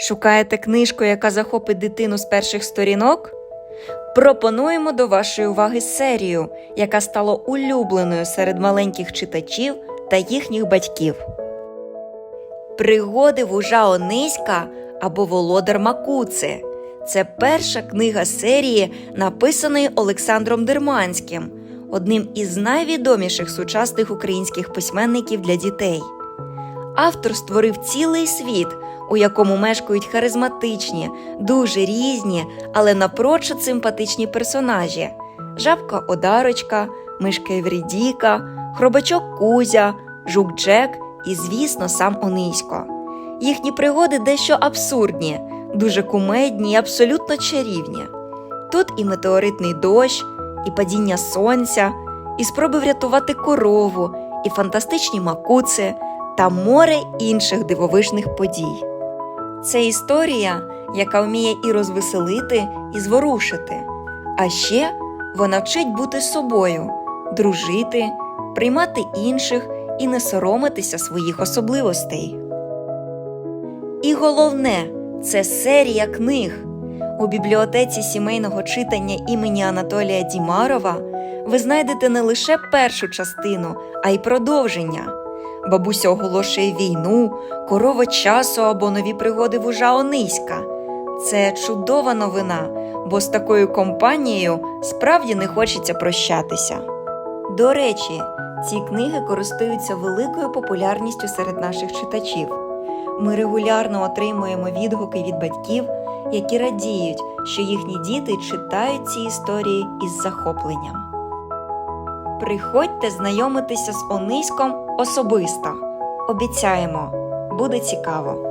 Шукаєте книжку, яка захопить дитину з перших сторінок? Пропонуємо до вашої уваги серію, яка стала улюбленою серед маленьких читачів та їхніх батьків. Пригоди вужа Ониська або Володар Макуци. Це перша книга серії, написаної Олександром Дерманським, одним із найвідоміших сучасних українських письменників для дітей. Автор створив цілий світ, у якому мешкають харизматичні, дуже різні, але напрочуд симпатичні персонажі: жабка Одарочка, мишка Еврідіка, хробачок Кузя, жук Джек і, звісно, сам Онисько. Їхні пригоди дещо абсурдні, дуже кумедні і абсолютно чарівні. Тут і метеоритний дощ, і падіння сонця, і спроби врятувати корову, і фантастичні макуци та море інших дивовижних подій. Це історія, яка вміє і розвеселити, і зворушити. А ще вона вчить бути собою, дружити, приймати інших і не соромитися своїх особливостей. І головне це серія книг. У бібліотеці сімейного читання імені Анатолія Дімарова ви знайдете не лише першу частину, а й продовження. Бабуся оголошує війну, корова часу або нові пригоди вужа Ониська. Це чудова новина, бо з такою компанією справді не хочеться прощатися. До речі, ці книги користуються великою популярністю серед наших читачів. Ми регулярно отримуємо відгуки від батьків, які радіють, що їхні діти читають ці історії із захопленням. Приходьте знайомитися з Ониськом особисто. Обіцяємо, буде цікаво.